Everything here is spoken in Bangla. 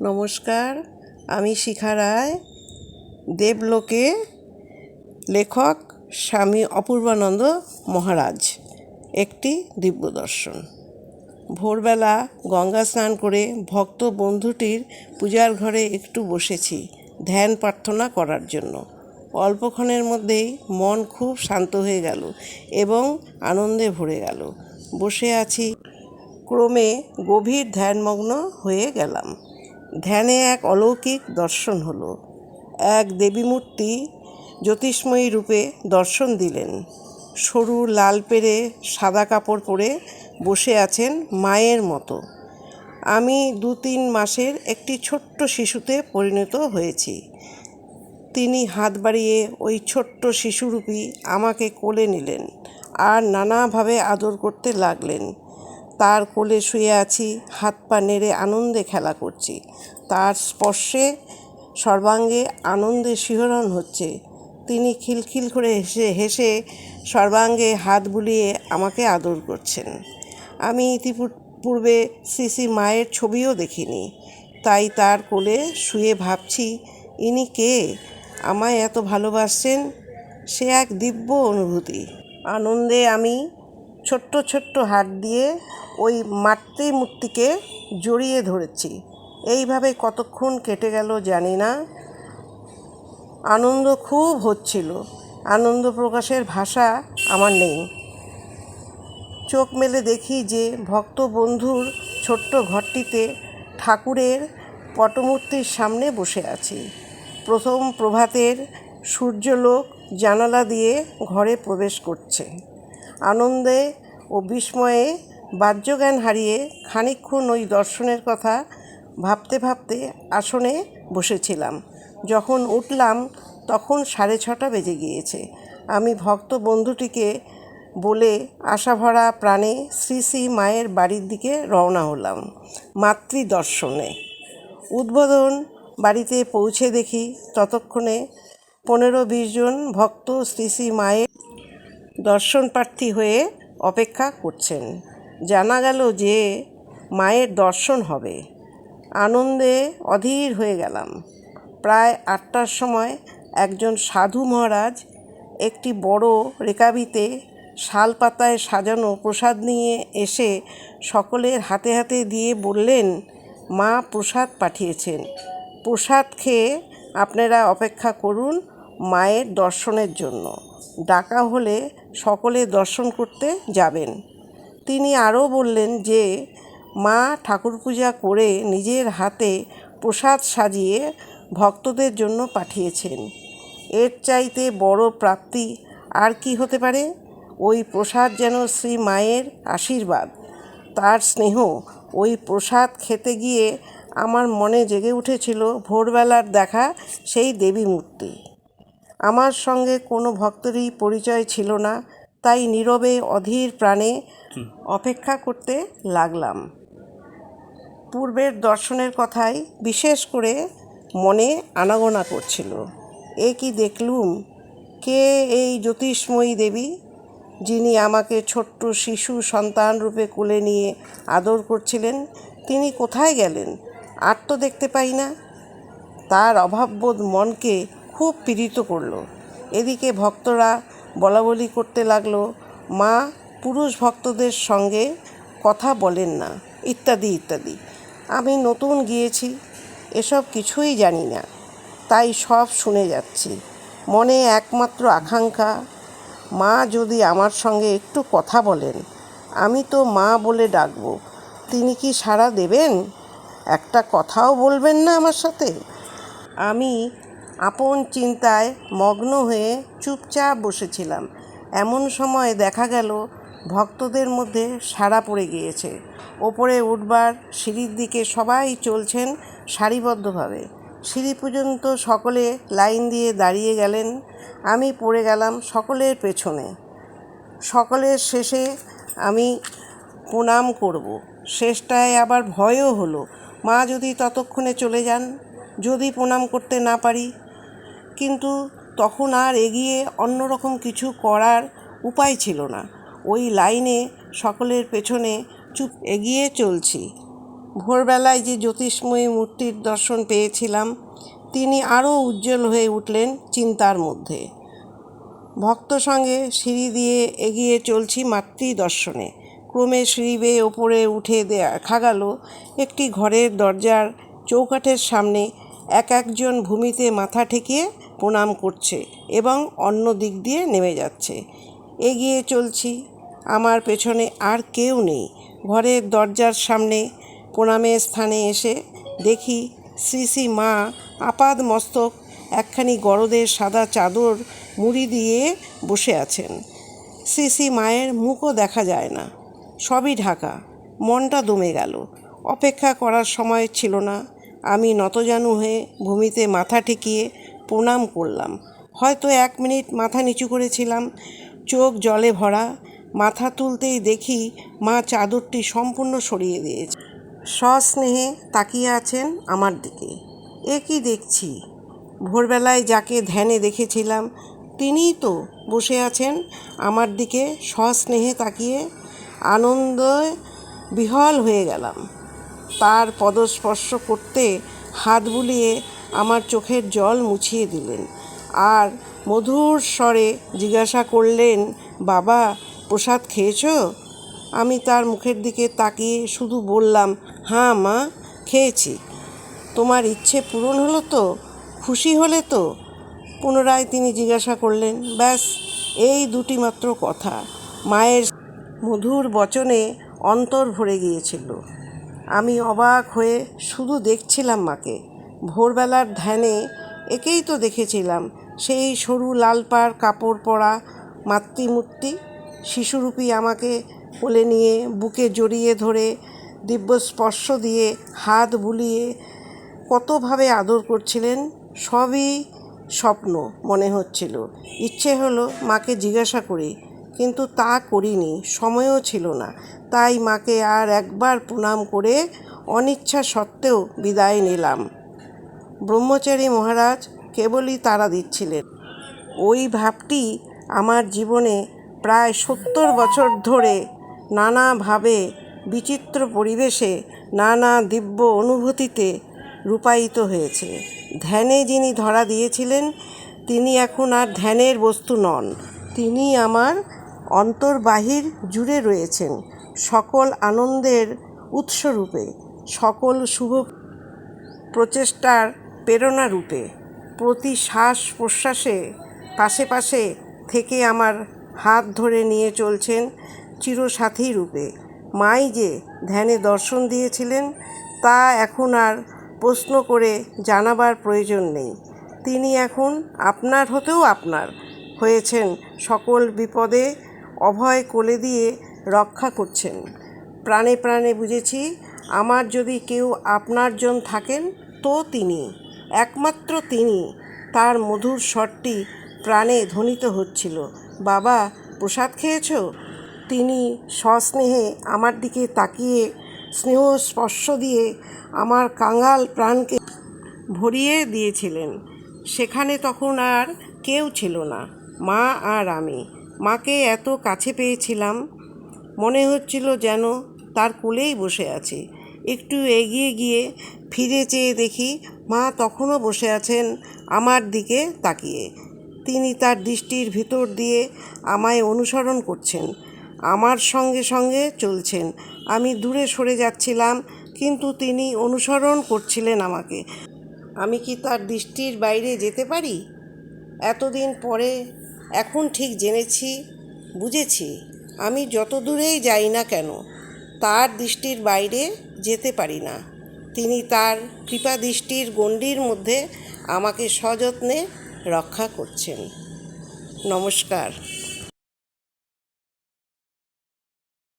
নমস্কার, আমি শিখা রায়, দেবলোকে লেখক স্বামী অপূর্বানন্দ মহারাজ, একটি দিব্যদর্শন। ভোরবেলা গঙ্গা স্নান করে ভক্ত বন্ধুটির পূজার ঘরে একটু বসেছি ধ্যান প্রার্থনা করার জন্য। অল্পক্ষণের মধ্যেই মন খুব শান্ত হয়ে গেল এবং আনন্দে ভরে গেল। বসে আছি, ক্রমে গভীর ধ্যানমগ্ন হয়ে গেলাম। ধ্যানে এক অলৌকিক দর্শন হলো। এক দেবীমূর্তি জ্যোতিষ্ময়ী রূপে দর্শন দিলেন। সরু লাল পেরে সাদা কাপড় পরে বসে আছেন মায়ের মতো। আমি দু তিন মাসের একটি ছোট্ট শিশুতে পরিণত হয়েছি। তিনি হাত বাড়িয়ে ওই ছোট্ট শিশুরূপী আমাকে কোলে নিলেন আর নানাভাবে আদর করতে লাগলেন। তার কোলে শুয়ে আছি, হাত পা নেড়ে আনন্দে খেলা করছি। তার স্পর্শে সর্বাঙ্গে আনন্দে শিহরণ হচ্ছে। তিনি খিলখিল করে হেসে হেসে সর্বাঙ্গে হাত বুলিয়ে আমাকে আদর করছেন। আমি ইতিপূর্বে শ্রী মায়ের ছবিও দেখিনি। তাই তার কোলে শুয়ে ভাবছি, ইনি কে? আমায় এত ভালোবাসছেন? সে এক দিব্য অনুভূতি। আনন্দে আমি ছোট্ট ছোট্ট হাত দিয়ে ওই মাতৃমূর্তিকে জড়িয়ে ধরেছি। এইভাবে কতক্ষণ কেটে গেল জানি না। আনন্দ খুব হচ্ছিল। আনন্দ প্রকাশের ভাষা আমার নেই। চোখ মেলে দেখি যে ভক্ত বন্ধুর ছোট্ট ঘরটিতে ঠাকুরের পটমূর্তির সামনে বসে আছি। প্রথম প্রভাতের সূর্যলোক জানালা দিয়ে ঘরে প্রবেশ করছে। আনন্দে ও বিস্ময়ে বাহ্যজ্ঞান হারিয়ে খানিকক্ষণ ওই দর্শনের কথা ভাবতে ভাবতে আসনে বসেছিলাম। যখন উঠলাম, তখন সাড়ে ছটা বেজে গিয়েছে। আমি ভক্ত বন্ধুটিকে বলে আশাভরা প্রাণে শ্রী শ্রী মায়ের বাড়ির দিকে রওনা হলাম, মাতৃদর্শনে। উদ্বোধন বাড়িতে পৌঁছে দেখি, ততক্ষণে পনেরো বিশ জন ভক্ত শ্রী শ্রী মায়ের দর্শন প্রার্থী হয়ে অপেক্ষা করছেন। জানা গেল যে মায়ের দর্শন হবে। আনন্দে অধীর হয়ে গেলাম। প্রায় আটটার সময় একজন সাধু মহারাজ একটি বড় রেকাবিতে শাল পাতায় সাজানো প্রসাদ নিয়ে এসে সকলের হাতে হাতে দিয়ে বললেন, মা প্রসাদ পাঠিয়েছেন। প্রসাদ খেয়ে আপনারা অপেক্ষা করুন মায়ের দর্শনের জন্য। ডাকা হলে সকলে দর্শন করতে যাবেন। তিনি আরও বললেন যে, মা ঠাকুর পূজা করে নিজের হাতে প্রসাদ সাজিয়ে ভক্তদের জন্য পাঠিয়েছেন। এর চাইতে বড় প্রাপ্তি আর কি হতে পারে? ওই প্রসাদ যেন শ্রী মায়ের আশীর্বাদ। তার স্নেহ ওই প্রসাদ খেতে গিয়ে আমার মনে জেগে উঠেছিল ভোরবেলার দেখা সেই দেবী মূর্তি আমার সঙ্গে কোনো ভক্তেরই পরিচয় ছিল না, তাই নীরবে অধীর প্রাণে অপেক্ষা করতে লাগলাম। পূর্বের দর্শনের কথাই বিশেষ করে মনে আনাগোনা করছিল। এ কি দেখলুম? কে এই জ্যোতিষ্ময়ী দেবী, যিনি আমাকে ছোট্ট শিশু সন্তান রূপে কোলে নিয়ে আদর করছিলেন, তিনি কোথায় গেলেন? আর তো দেখতে পাই না। তার অভাববোধ মনকে খুব পীড়িত করল। এদিকে ভক্তরা বলাবলি করতে লাগল, মা, পুরুষ ভক্তদের সঙ্গে কথা বলেন না। ইত্যাদি ইত্যাদি। আমি নতুন গিয়েছি, এসব কিছুই জানি না, তাই সব শুনে যাচ্ছি। মনে একমাত্র আকাঙ্ক্ষা, মা যদি আমার সঙ্গে একটু কথা বলেন, আমি তো মা বলে ডাকবো। তিনি কি সাড়া দেবেন? একটা কথাও বলবেন না আমার সাথে? আমি আপন চিন্তায় মগ্ন হয়ে চুপচাপ বসেছিলাম। এমন সময় দেখা গেল, ভক্তদের মধ্যে সাড়া পড়ে গিয়েছে। ওপরে উঠবার সিঁড়ির দিকে সবাই চলছেন সারিবদ্ধভাবে। সিঁড়ি পর্যন্ত সকলে লাইন দিয়ে দাঁড়িয়ে গেলেন। আমি পড়ে গেলাম সকলের পেছনে। সকলের শেষে আমি প্রণাম করব। শেষটায় আবার ভয়ও হলো, মা যদি ততক্ষণে চলে যান, যদি প্রণাম করতে না পারি কিন্তু তখন আর এগিয়ে অন্যরকম কিছু করার উপায় ছিল না। ওই লাইনে সকলের পেছনে চুপ এগিয়ে চলছি। ভোরবেলায় যে জ্যোতিষময়ী মূর্তির দর্শন পেয়েছিলাম, তিনি আরও উজ্জ্বল হয়ে উঠলেন চিন্তার মধ্যে। ভক্ত সঙ্গে সিঁড়ি দিয়ে এগিয়ে চলছি মাতৃ দর্শনে। ক্রমে সিঁড়ি বেয়ে ওপরে উঠে দেখা গেল, একটি ঘরের দরজার চৌকাঠের সামনে এক একজন ভূমিতে মাথা ঠেকিয়ে প্রণাম করছে এবং অন্য দিক দিয়ে নেমে যাচ্ছে। এগিয়ে চলছি। আমার পেছনে আর কেউ নেই। ঘরের দরজার সামনে প্রণামের স্থানে এসে দেখি শ্রী শ্রী মা আপাদ মস্তক, একখানি গরদের সাদা চাদর মুড়ি দিয়ে বসে আছেন। শ্রী শ্রী মায়ের মুখও দেখা যায় না। সবই ঢাকা। মনটা দমে গেল। অপেক্ষা করার সময় ছিল না। আমি নতজানু হয়ে ভূমিতে মাথা ঠেকিয়ে প্রণাম করলাম। হয়তো এক মিনিট মাথা নিচু করেছিলাম, চোখ জলে ভরা, মাথা তুলতেই দেখি মা চাদরটি সম্পূর্ণ সরিয়ে দিয়েছে। সস্নেহে তাকিয়ে আছেন আমার দিকে। এ কি দেখছি? ভোরবেলায় যাকে ধ্যানে দেখেছিলাম, তিনিই তো বসে আছেন আমার দিকে সস্নেহে তাকিয়ে আনন্দে বিহল হয়ে গেলাম। তার পদস্পর্শ করতে হাত বুলিয়ে আমার চোখের জল মুছিয়ে দিলেন। আর মধুর স্বরে জিজ্ঞাসা করলেন, বাবা, প্রসাদ খেয়েছো? আমি তার মুখের দিকে তাকিয়ে শুধু বললাম হ্যাঁ মা, খেয়েছি। তোমার ইচ্ছে পূরণ হলো তো? খুশি হলে তো? পুনরায় তিনি জিজ্ঞাসা করলেন, ব্যাস, এই দুটি মাত্র কথা। মায়ের মধুর বচনে অন্তর ভরে গিয়েছিল। আমি অবাক হয়ে শুধু দেখছিলাম মাকে। ভোরবেলার ধ্যানে একেই তো দেখেছিলাম, সেই সরু লাল পাড় কাপড় পরা মাতৃমূর্তি। শিশুরূপী আমাকে কোলে নিয়ে, বুকে জড়িয়ে ধরে, দিব্য স্পর্শ দিয়ে, হাত বুলিয়ে কতভাবে আদর করছিলেন, সবই স্বপ্ন মনে হচ্ছিল। ইচ্ছে হলো মাকে জিজ্ঞাসা করি, কিন্তু তা করিনি, সময়ও ছিল না। তাই মাকে আর একবার প্রণাম করে অনিচ্ছা সত্ত্বেও বিদায় নিলাম। ব্রহ্মচারী মহারাজ কেবলই তারা দিচ্ছিলেন। ওই ভাবটি আমার জীবনে প্রায় সত্তর বছর ধরে নানাভাবে বিচিত্র পরিবেশে, নানা দিব্য অনুভূতিতে রূপায়িত হয়েছে। ধ্যানে যিনি ধরা দিয়েছিলেন, তিনি এখন আর ধ্যানের বস্তু নন। তিনি আমার অন্তর্বাহির জুড়ে রয়েছেন। সকল আনন্দের উৎসরূপে, সকল শুভ প্রচেষ্টার প্রেরণা রূপে, প্রতি শ্বাস প্রশ্বাসে পাশে পাশে থেকে আমার হাত ধরে নিয়ে চলছেন চিরসাথী রূপে। মাই যে ধ্যানে দর্শন দিয়েছিলেন, তা এখন আর প্রশ্ন করে জানাবার প্রয়োজন নেই। তিনি এখন আপনার হতেও আপনার হয়েছেন সকল বিপদে অভয় কোলে দিয়ে রক্ষা করছেন। প্রাণে প্রাণে বুঝেছি, আমার যদি কেউ আপনারজন থাকেন, তো তিনি একমাত্র তিনি তার মধুর স্বরটি প্রাণে ধ্বনিত হচ্ছিল। বাবা, প্রসাদ খেয়েছ? তিনি সস্নেহে আমার দিকে তাকিয়ে স্নেহ স্পর্শ দিয়ে আমার কাঙাল প্রাণকে ভরিয়ে দিয়েছিলেন। সেখানে তখন আর কেউ ছিল না, মা আর আমি। মাকে এত কাছে পেয়েছিলাম, মনে হচ্ছিল যেন তার কোলেই বসে আছি। একটু এগিয়ে গিয়ে ফিরে চেয়ে দেখি মা তখনও বসে আছেন আমার দিকে তাকিয়ে। তিনি তার দৃষ্টির ভিতর দিয়ে আমায় অনুসরণ করছেন। আমার সঙ্গে সঙ্গে চলছেন। আমি দূরে সরে যাচ্ছিলাম, কিন্তু তিনি অনুসরণ করছিলেন আমাকে। আমি কি তার দৃষ্টির বাইরে যেতে পারি? এতদিন পরে এখন ঠিক জেনেছি, বুঝেছি। আমি যত দূরেই যাই না কেন, তার দৃষ্টির বাইরে যেতে পারি না। তিনি তার কৃপা দৃষ্টির গণ্ডির মধ্যে আমাকে সযত্নে রক্ষা করছেন। নমস্কার।